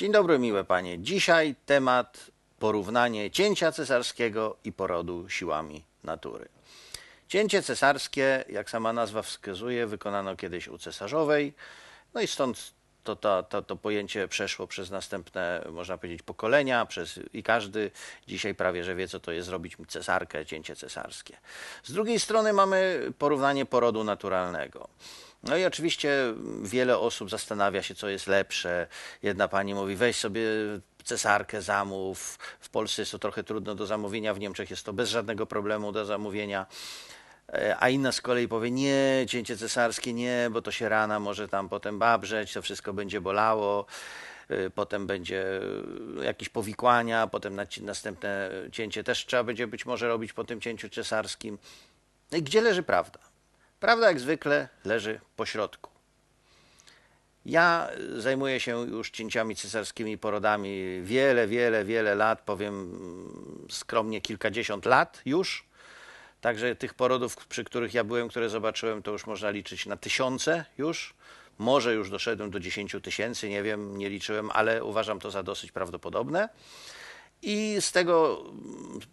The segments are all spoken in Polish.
Dzień dobry, miłe panie. Dzisiaj temat porównanie cięcia cesarskiego i porodu siłami natury. Cięcie cesarskie, jak sama nazwa wskazuje, wykonano kiedyś u cesarzowej, no i stąd to, to, to, to pojęcie przeszło przez następne, można powiedzieć, pokolenia, przez, i każdy dzisiaj prawie, że wie, co to jest zrobić cesarkę, cięcie cesarskie. Z drugiej strony mamy porównanie porodu naturalnego. No i oczywiście wiele osób zastanawia się, co jest lepsze. Jedna pani mówi, weź sobie cesarkę zamów. W Polsce jest to trochę trudno do zamówienia, w Niemczech jest to bez żadnego problemu do zamówienia. E, a inna z kolei powie, nie, cięcie cesarskie nie, bo to się rana może tam potem babrzeć, to wszystko będzie bolało, e, potem będzie jakieś powikłania, potem następne cięcie też trzeba będzie być może robić po tym cięciu cesarskim. No i gdzie leży prawda? Prawda jak zwykle leży po środku. Ja zajmuję się już cięciami cesarskimi porodami wiele, wiele, wiele lat, powiem skromnie kilkadziesiąt lat już. Także tych porodów, przy których ja byłem, które zobaczyłem, to już można liczyć na tysiące już. Może już doszedłem do 10 tysięcy, nie wiem, nie liczyłem, ale uważam to za dosyć prawdopodobne. I z tego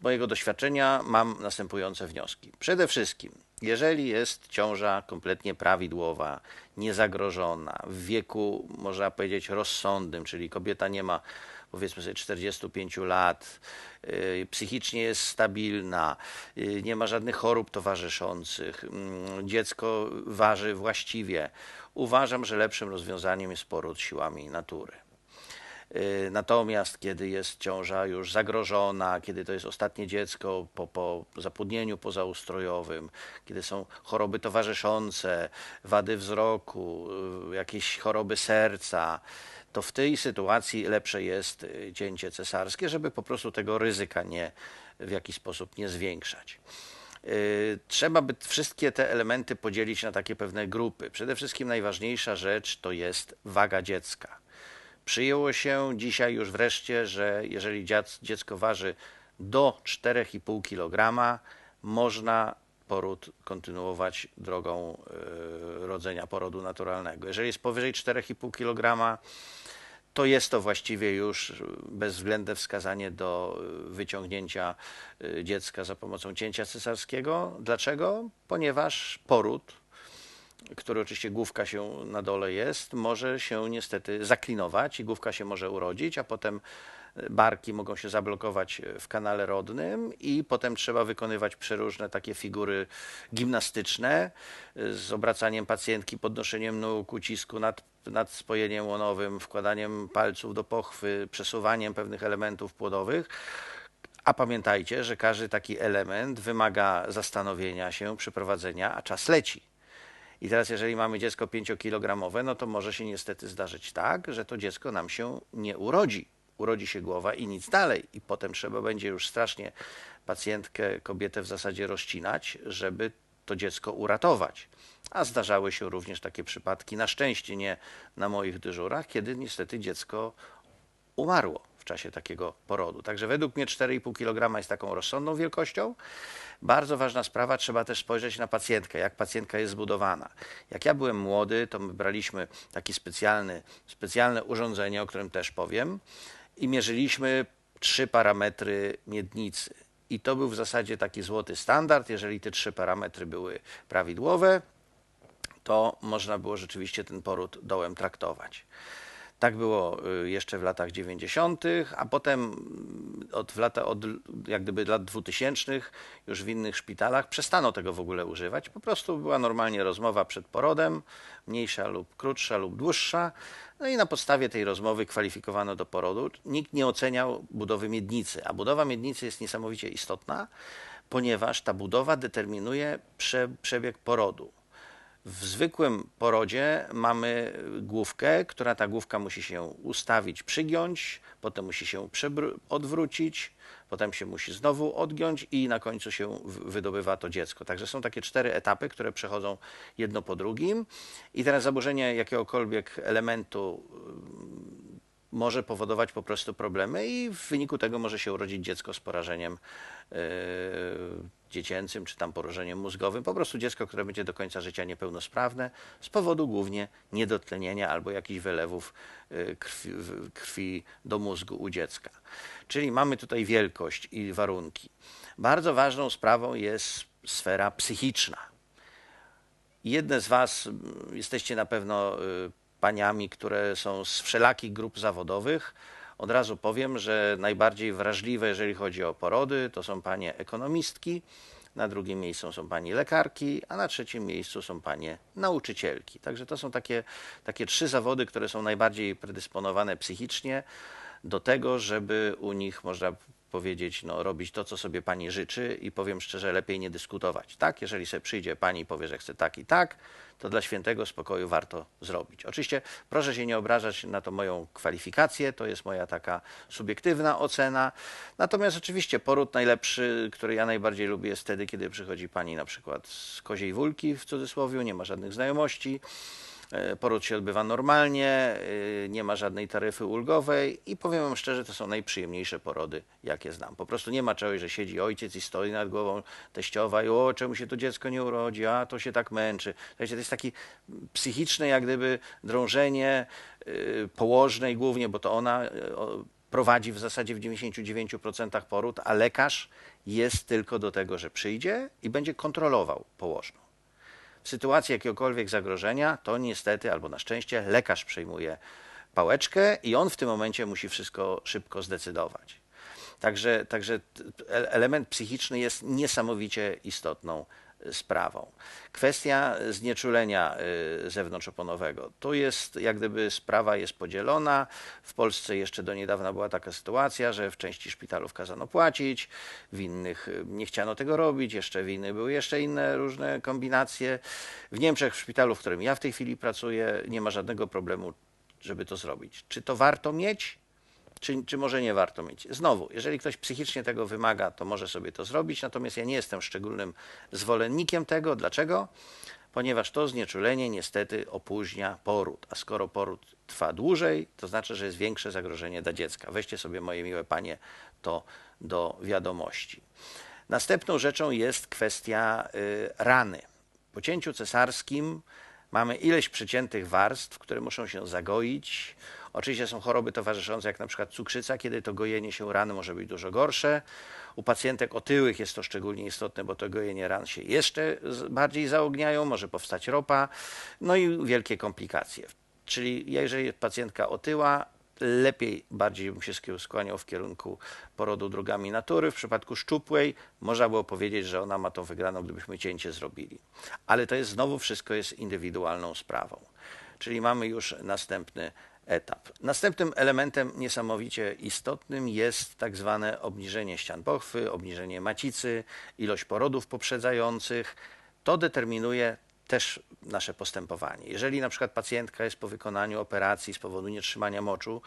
mojego doświadczenia mam następujące wnioski. Przede wszystkim, jeżeli jest ciąża kompletnie prawidłowa, niezagrożona, w wieku, można powiedzieć, rozsądnym, czyli kobieta nie ma powiedzmy sobie 45 lat, y, psychicznie jest stabilna, y, nie ma żadnych chorób towarzyszących, mm, dziecko waży właściwie, uważam, że lepszym rozwiązaniem jest poród siłami natury. Y, natomiast kiedy jest ciąża już zagrożona, kiedy to jest ostatnie dziecko po, po zapłodnieniu pozaustrojowym, kiedy są choroby towarzyszące, wady wzroku, jakieś choroby serca, to w tej sytuacji lepsze jest y, cięcie cesarskie, żeby po prostu tego ryzyka nie, w jakiś sposób nie zwiększać. Trzeba by wszystkie te elementy podzielić na takie pewne grupy. Przede wszystkim najważniejsza rzecz to jest waga dziecka. Przyjęło się dzisiaj już wreszcie, że jeżeli dziecko waży do 4,5 kg, można poród kontynuować drogą e, rodzenia porodu naturalnego. Jeżeli jest powyżej 4,5 kg, to jest to właściwie już bezwzględne wskazanie do wyciągnięcia e, dziecka za pomocą cięcia cesarskiego. Dlaczego? Ponieważ poród który oczywiście główka się na dole jest, może się niestety zaklinować i główka się może urodzić, a potem e, barki mogą się zablokować w kanale rodnym i potem trzeba wykonywać przeróżne takie figury gimnastyczne e, z obracaniem pacjentki, podnoszeniem nóg, ucisku nad, nad spojeniem łonowym, wkładaniem palców do pochwy, przesuwaniem pewnych elementów płodowych. A pamiętajcie, że każdy taki element wymaga zastanowienia się, przeprowadzenia, a czas leci. I teraz, jeżeli mamy dziecko 5-kilogramowe, no to może się niestety zdarzyć tak, że to dziecko nam się nie urodzi. Urodzi się głowa i nic dalej. I potem trzeba będzie już strasznie pacjentkę, kobietę w zasadzie rozcinać, żeby to dziecko uratować. A zdarzały się również takie przypadki, na szczęście nie na moich dyżurach, kiedy niestety dziecko umarło czasie takiego porodu. Także według mnie 4,5 kg jest taką rozsądną wielkością. Bardzo ważna sprawa, trzeba też spojrzeć na pacjentkę, jak pacjentka jest zbudowana. Jak ja byłem młody, to my braliśmy takie specjalne urządzenie, o którym też powiem, i mierzyliśmy trzy parametry miednicy. I to był w zasadzie taki złoty standard. Jeżeli te trzy parametry były prawidłowe, to można było rzeczywiście ten poród dołem traktować. Tak było y, jeszcze w latach 90., a potem mm, od, lata, od jak gdyby lat 2000 już w innych szpitalach przestano tego w ogóle używać. Po prostu była normalnie rozmowa przed porodem, mniejsza lub krótsza lub dłuższa. No i na podstawie tej rozmowy kwalifikowano do porodu. Nikt nie oceniał budowy miednicy, a budowa miednicy jest niesamowicie istotna, ponieważ ta budowa determinuje prze, przebieg porodu. W zwykłym porodzie mamy główkę, która ta główka musi się ustawić, przygiąć, potem musi się odwrócić, potem się musi znowu odgiąć i na końcu się wydobywa to dziecko. Także są takie cztery etapy, które przechodzą jedno po drugim i teraz zaburzenie jakiegokolwiek elementu mm, może powodować po prostu problemy i w wyniku tego może się urodzić dziecko z porażeniem yy, dziecięcym czy tam porażeniem mózgowym. Po prostu dziecko, które będzie do końca życia niepełnosprawne z powodu głównie niedotlenienia albo jakichś wylewów y, krwi, krwi do mózgu u dziecka. Czyli mamy tutaj wielkość i warunki. Bardzo ważną sprawą jest sfera psychiczna. Jedne z Was jesteście na pewno y, paniami, które są z wszelakich grup zawodowych. Od razu powiem, że najbardziej wrażliwe, jeżeli chodzi o porody, to są panie ekonomistki, na drugim miejscu są pani lekarki, a na trzecim miejscu są panie nauczycielki. Także to są takie, takie trzy zawody, które są najbardziej predysponowane psychicznie do tego, żeby u nich można powiedzieć, no, robić to, co sobie pani życzy i powiem szczerze, lepiej nie dyskutować. Tak, jeżeli sobie przyjdzie pani i powie, że chce tak i tak, to dla świętego spokoju warto zrobić. Oczywiście proszę się nie obrażać na to moją kwalifikację, to jest moja taka subiektywna ocena. Natomiast oczywiście poród najlepszy, który ja najbardziej lubię jest wtedy, kiedy przychodzi pani na przykład z koziej wólki w cudzysłowie, nie ma żadnych znajomości, poród się odbywa normalnie, e, nie ma żadnej taryfy ulgowej i powiem wam szczerze, to są najprzyjemniejsze porody, jakie znam. Po prostu nie ma czegoś, że siedzi ojciec i stoi nad głową teściowa i o, czemu się to dziecko nie urodzi, a to się tak męczy. To jest taki psychiczne jak gdyby drążenie e, położnej głównie, bo to ona prowadzi w zasadzie w 99% poród, a lekarz jest tylko do tego, że przyjdzie i będzie kontrolował położną sytuacji jakiegokolwiek zagrożenia, to niestety albo na szczęście lekarz przejmuje pałeczkę i on w tym momencie musi wszystko szybko zdecydować. Także, także element psychiczny jest niesamowicie istotną sprawą. Kwestia znieczulenia y, zewnątrzoponowego. Tu jest, jak gdyby sprawa jest podzielona. W Polsce jeszcze do niedawna była taka sytuacja, że w części szpitalów kazano płacić, w innych y, nie chciano tego robić, jeszcze w innych były jeszcze inne różne kombinacje. W Niemczech, w szpitalu, w którym ja w tej chwili pracuję, nie ma żadnego problemu, żeby to zrobić. Czy to warto mieć? Czy, czy może nie warto mieć. Znowu, jeżeli ktoś psychicznie tego wymaga, to może sobie to zrobić, natomiast ja nie jestem szczególnym zwolennikiem tego. Dlaczego? Ponieważ to znieczulenie niestety opóźnia poród, a skoro poród trwa dłużej, to znaczy, że jest większe zagrożenie dla dziecka. Weźcie sobie, moje miłe panie, to do wiadomości. Następną rzeczą jest kwestia y, rany. Po cięciu cesarskim mamy ileś przeciętych warstw, które muszą się zagoić. Oczywiście są choroby towarzyszące, jak na przykład cukrzyca, kiedy to gojenie się ran może być dużo gorsze. U pacjentek otyłych jest to szczególnie istotne, bo to gojenie ran się jeszcze bardziej zaogniają, może powstać ropa, no i wielkie komplikacje. Czyli jeżeli pacjentka otyła, lepiej, bardziej bym się skłaniał w kierunku porodu drogami natury. W przypadku szczupłej można było powiedzieć, że ona ma to wygraną, gdybyśmy cięcie zrobili. Ale to jest znowu wszystko jest indywidualną sprawą. Czyli mamy już następny etap. Następnym elementem niesamowicie istotnym jest tak zwane obniżenie ścian pochwy, obniżenie macicy, ilość porodów poprzedzających. To determinuje też nasze postępowanie. Jeżeli na przykład pacjentka jest po wykonaniu operacji z powodu nietrzymania moczu,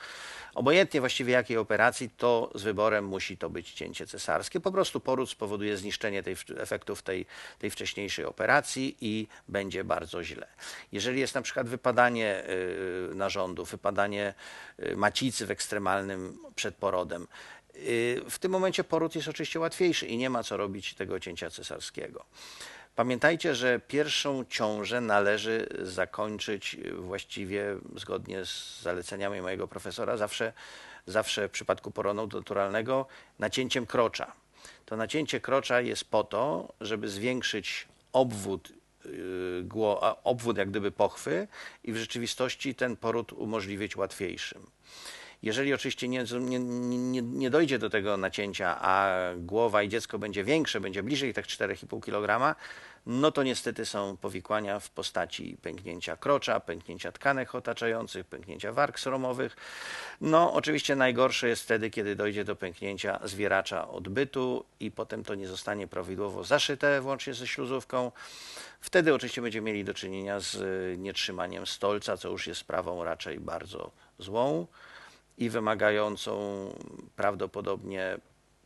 obojętnie właściwie jakiej operacji, to z wyborem musi to być cięcie cesarskie. Po prostu poród spowoduje zniszczenie tej, efektów tej, tej wcześniejszej operacji i będzie bardzo źle. Jeżeli jest na przykład wypadanie y, narządów, wypadanie y, macicy w ekstremalnym przedporodem, y, w tym momencie poród jest oczywiście łatwiejszy i nie ma co robić tego cięcia cesarskiego. Pamiętajcie, że pierwszą ciążę należy zakończyć właściwie zgodnie z zaleceniami mojego profesora, zawsze, zawsze w przypadku porodu naturalnego nacięciem krocza. To nacięcie krocza jest po to, żeby zwiększyć obwód, yy, obwód jak gdyby pochwy i w rzeczywistości ten poród umożliwić łatwiejszym. Jeżeli oczywiście nie, nie, nie, nie, dojdzie do tego nacięcia, a głowa i dziecko będzie większe, będzie bliżej tych 4,5 kg, no to niestety są powikłania w postaci pęknięcia krocza, pęknięcia tkanek otaczających, pęknięcia warg sromowych. No oczywiście najgorsze jest wtedy, kiedy dojdzie do pęknięcia zwieracza odbytu i potem to nie zostanie prawidłowo zaszyte, włącznie ze śluzówką. Wtedy oczywiście będziemy mieli do czynienia z nietrzymaniem stolca, co już jest sprawą raczej bardzo złą i wymagającą prawdopodobnie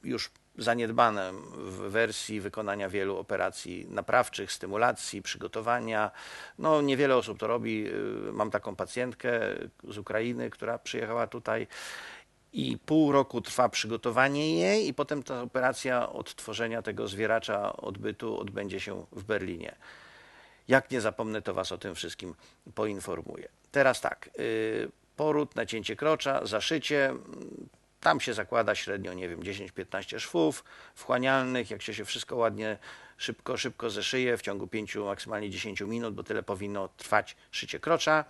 już zaniedbane w wersji wykonania wielu operacji naprawczych, stymulacji, przygotowania. No, niewiele osób to robi. Mam taką pacjentkę z Ukrainy, która przyjechała tutaj i pół roku trwa przygotowanie jej i potem ta operacja odtworzenia tego zwieracza odbytu odbędzie się w Berlinie. Jak nie zapomnę, to Was o tym wszystkim poinformuję. Teraz tak, y, poród, nacięcie krocza, zaszycie, tam się zakłada średnio, nie wiem, 10-15 szwów wchłanialnych. Jak się, się wszystko ładnie, szybko, szybko zeszyje w ciągu 5, maksymalnie 10 minut, bo tyle powinno trwać szycie krocza,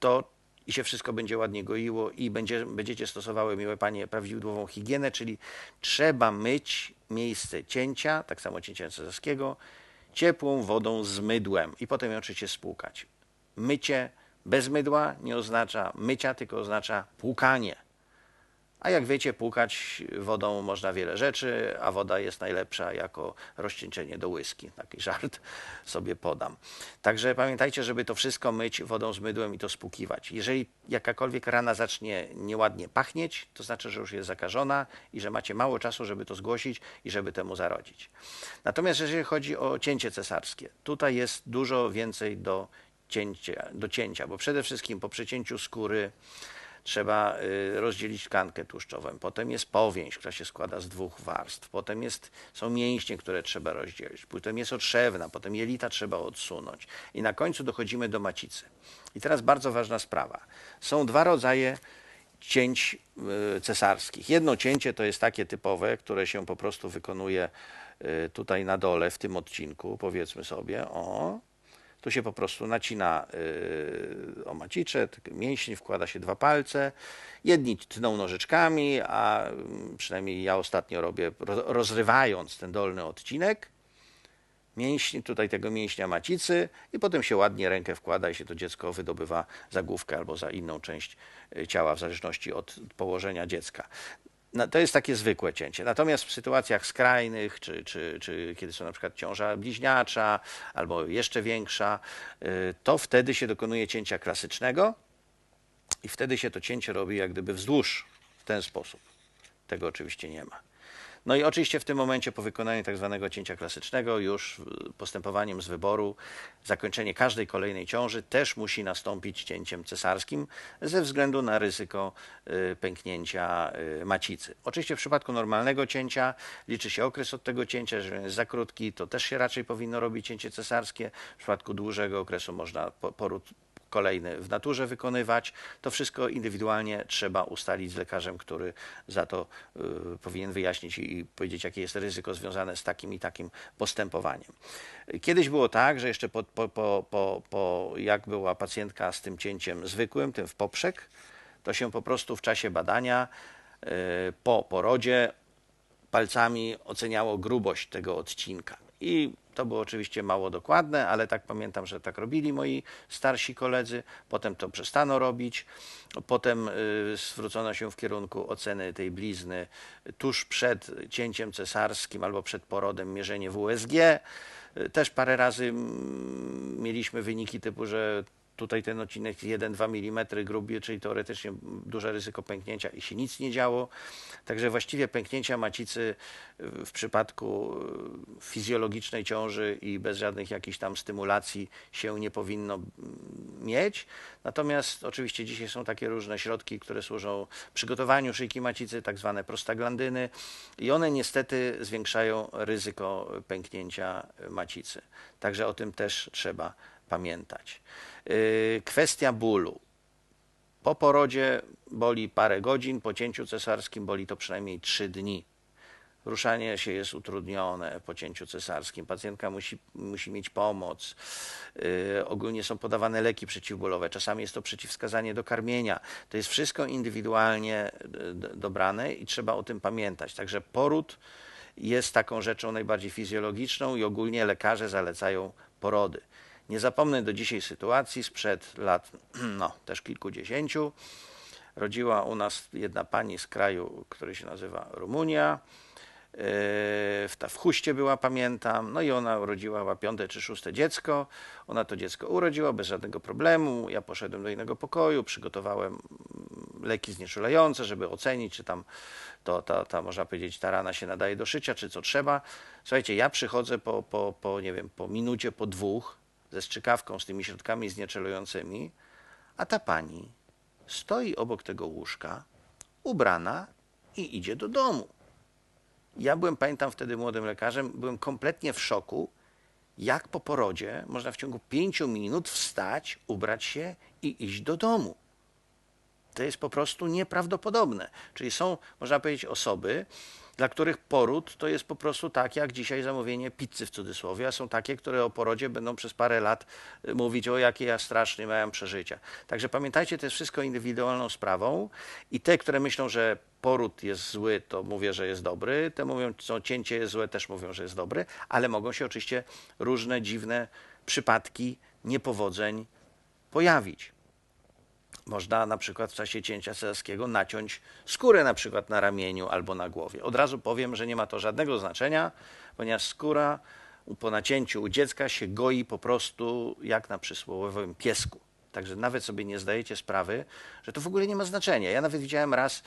to i się wszystko będzie ładnie goiło i będzie, będziecie stosowały, miłe panie, prawidłową higienę, czyli trzeba myć miejsce cięcia, tak samo cięcia cesarskiego, ciepłą wodą z mydłem i potem ją oczywiście spłukać. Mycie bez mydła nie oznacza mycia, tylko oznacza płukanie. A jak wiecie, płukać wodą można wiele rzeczy, a woda jest najlepsza jako rozcieńczenie do whisky. Taki żart sobie podam. Także pamiętajcie, żeby to wszystko myć wodą z mydłem i to spłukiwać. Jeżeli jakakolwiek rana zacznie nieładnie pachnieć, to znaczy, że już jest zakażona i że macie mało czasu, żeby to zgłosić i żeby temu zarodzić. Natomiast jeżeli chodzi o cięcie cesarskie, tutaj jest dużo więcej do cięcia, do cięcia bo przede wszystkim po przecięciu skóry trzeba y, rozdzielić tkankę tłuszczową. Potem jest powięź, która się składa z dwóch warstw. Potem jest, są mięśnie, które trzeba rozdzielić. Potem jest otrzewna, potem jelita trzeba odsunąć. I na końcu dochodzimy do macicy. I teraz bardzo ważna sprawa. Są dwa rodzaje cięć y, cesarskich. Jedno cięcie to jest takie typowe, które się po prostu wykonuje y, tutaj na dole w tym odcinku, powiedzmy sobie, o, tu się po prostu nacina yy, o macicze, mięśnie, wkłada się dwa palce. Jedni tną nożyczkami, a mm, przynajmniej ja ostatnio robię, rozrywając ten dolny odcinek mięśni, tutaj tego mięśnia macicy i potem się ładnie rękę wkłada i się to dziecko wydobywa za główkę albo za inną część y, ciała, w zależności od położenia dziecka. No, to jest takie zwykłe cięcie. Natomiast w sytuacjach skrajnych, czy, czy, czy kiedy są na przykład ciąża bliźniacza albo jeszcze większa, y, to wtedy się dokonuje cięcia klasycznego i wtedy się to cięcie robi jak gdyby wzdłuż w ten sposób. Tego oczywiście nie ma. No i oczywiście w tym momencie po wykonaniu tak zwanego cięcia klasycznego już postępowaniem z wyboru zakończenie każdej kolejnej ciąży też musi nastąpić cięciem cesarskim ze względu na ryzyko y, pęknięcia y, macicy. Oczywiście w przypadku normalnego cięcia liczy się okres od tego cięcia, jeżeli jest za krótki, to też się raczej powinno robić cięcie cesarskie. W przypadku dłuższego okresu można poród kolejny w naturze wykonywać. To wszystko indywidualnie trzeba ustalić z lekarzem, który za to y, powinien wyjaśnić i powiedzieć, jakie jest ryzyko związane z takim i takim postępowaniem. Kiedyś było tak, że jeszcze po, po, po, po, jak była pacjentka z tym cięciem zwykłym, tym w poprzek, to się po prostu w czasie badania y, po porodzie palcami oceniało grubość tego odcinka. I to było oczywiście mało dokładne, ale tak pamiętam, że tak robili moi starsi koledzy. Potem to przestano robić. Potem y, zwrócono się w kierunku oceny tej blizny tuż przed cięciem cesarskim albo przed porodem mierzenie WSG. Y, też parę razy mieliśmy wyniki typu, że Tutaj ten odcinek 1-2 mm grubiej, czyli teoretycznie duże ryzyko pęknięcia i się nic nie działo. Także właściwie pęknięcia macicy w przypadku fizjologicznej ciąży i bez żadnych jakichś tam stymulacji się nie powinno mieć. Natomiast oczywiście dzisiaj są takie różne środki, które służą przygotowaniu szyjki macicy, tak zwane prostaglandyny i one niestety zwiększają ryzyko pęknięcia macicy. Także o tym też trzeba pamiętać. Y, kwestia bólu. Po porodzie boli parę godzin, po cięciu cesarskim boli to przynajmniej 3 dni. Ruszanie się jest utrudnione po cięciu cesarskim. Pacjentka musi, musi mieć pomoc. Yy, ogólnie są podawane leki przeciwbólowe. Czasami jest to przeciwwskazanie do karmienia. To jest wszystko indywidualnie dobrane i trzeba o tym pamiętać. Także poród jest taką rzeczą najbardziej fizjologiczną i ogólnie lekarze zalecają porody. Nie zapomnę do dzisiaj sytuacji sprzed lat, no też kilkudziesięciu. Rodziła u nas jedna pani z kraju, który się nazywa Rumunia. Yy, w, ta, w Huście była, pamiętam, no i ona urodziła chyba piąte czy szóste dziecko. Ona to dziecko urodziła bez żadnego problemu. Ja poszedłem do innego pokoju, przygotowałem leki znieczulające, żeby ocenić, czy tam to, ta, ta, można powiedzieć, ta rana się nadaje do szycia, czy co trzeba. Słuchajcie, ja przychodzę po, po, po nie wiem, po minucie, po dwóch, ze strzykawką, z tymi środkami znieczelującymi, a ta pani stoi obok tego łóżka, ubrana i idzie do domu. Ja byłem, pamiętam wtedy młodym lekarzem, byłem kompletnie w szoku, jak po porodzie można w ciągu pięciu minut wstać, ubrać się i iść do domu. To jest po prostu nieprawdopodobne. Czyli są, można powiedzieć, osoby, dla których poród to jest po prostu tak, jak dzisiaj zamówienie pizzy w cudzysłowie, a są takie, które o porodzie będą przez parę lat y, mówić, o jakie ja strasznie miałem przeżycia. Także pamiętajcie, to jest wszystko indywidualną sprawą i te, które myślą, że poród jest zły, to mówię, że jest dobry, te mówią, że cięcie jest złe, też mówią, że jest dobry, ale mogą się oczywiście różne dziwne przypadki niepowodzeń pojawić. Można na przykład w czasie cięcia cesarskiego naciąć skórę na przykład na ramieniu albo na głowie. Od razu powiem, że nie ma to żadnego znaczenia, ponieważ skóra po nacięciu u dziecka się goi po prostu jak na przysłowiowym piesku. Także nawet sobie nie zdajecie sprawy, że to w ogóle nie ma znaczenia. Ja nawet widziałem raz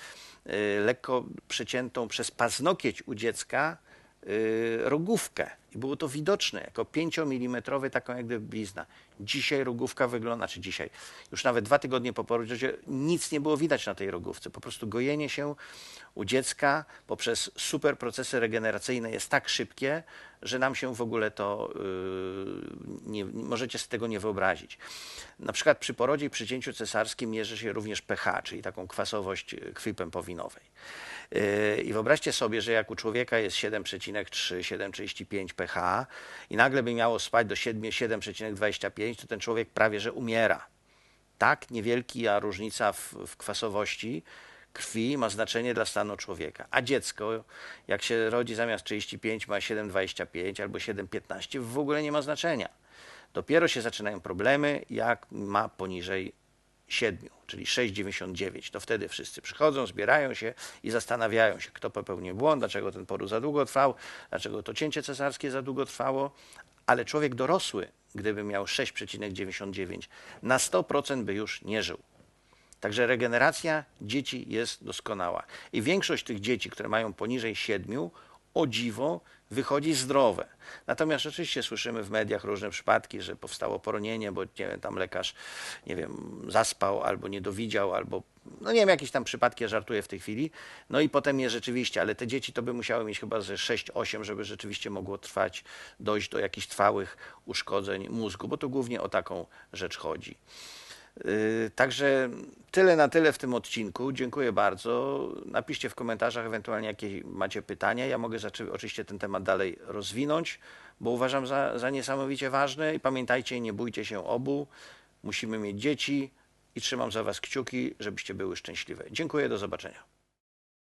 y, lekko przeciętą przez paznokieć u dziecka y, rogówkę. I było to widoczne, jako 5-milimetrowy, taką jak gdyby blizna. Dzisiaj rogówka wygląda, czy dzisiaj, już nawet dwa tygodnie po porodzie, nic nie było widać na tej rogówce. Po prostu gojenie się u dziecka poprzez super procesy regeneracyjne jest tak szybkie, że nam się w ogóle to, yy, nie, możecie z tego nie wyobrazić. Na przykład przy porodzie i przy cięciu cesarskim mierzy się również pH, czyli taką kwasowość krwi pępowinowej. Yy, I wyobraźcie sobie, że jak u człowieka jest 7,3, 7,35 pH i nagle by miało spać do 7,25, to ten człowiek prawie że umiera. Tak niewielka różnica w, w kwasowości krwi ma znaczenie dla stanu człowieka. A dziecko, jak się rodzi zamiast 35, ma 7,25 albo 7,15, w ogóle nie ma znaczenia. Dopiero się zaczynają problemy, jak ma poniżej 7, czyli 6,99. To wtedy wszyscy przychodzą, zbierają się i zastanawiają się, kto popełnił błąd, dlaczego ten poród za długo trwał, dlaczego to cięcie cesarskie za długo trwało. Ale człowiek dorosły, gdyby miał 6,99, na 100% by już nie żył. Także regeneracja dzieci jest doskonała. I większość tych dzieci, które mają poniżej 7, o dziwo wychodzi zdrowe. Natomiast oczywiście słyszymy w mediach różne przypadki, że powstało poronienie, bo nie wiem, tam lekarz, nie wiem, zaspał albo nie dowidział, albo no nie wiem, jakieś tam przypadki, żartuję w tej chwili. No i potem je rzeczywiście, ale te dzieci to by musiały mieć chyba ze 6-8, żeby rzeczywiście mogło trwać, dojść do jakichś trwałych uszkodzeń mózgu, bo to głównie o taką rzecz chodzi. Yy, także tyle na tyle w tym odcinku. Dziękuję bardzo. Napiszcie w komentarzach ewentualnie jakie macie pytania. Ja mogę oczywiście ten temat dalej rozwinąć, bo uważam za, za niesamowicie ważny. I pamiętajcie, nie bójcie się obu. Musimy mieć dzieci i trzymam za Was kciuki, żebyście były szczęśliwe. Dziękuję, do zobaczenia.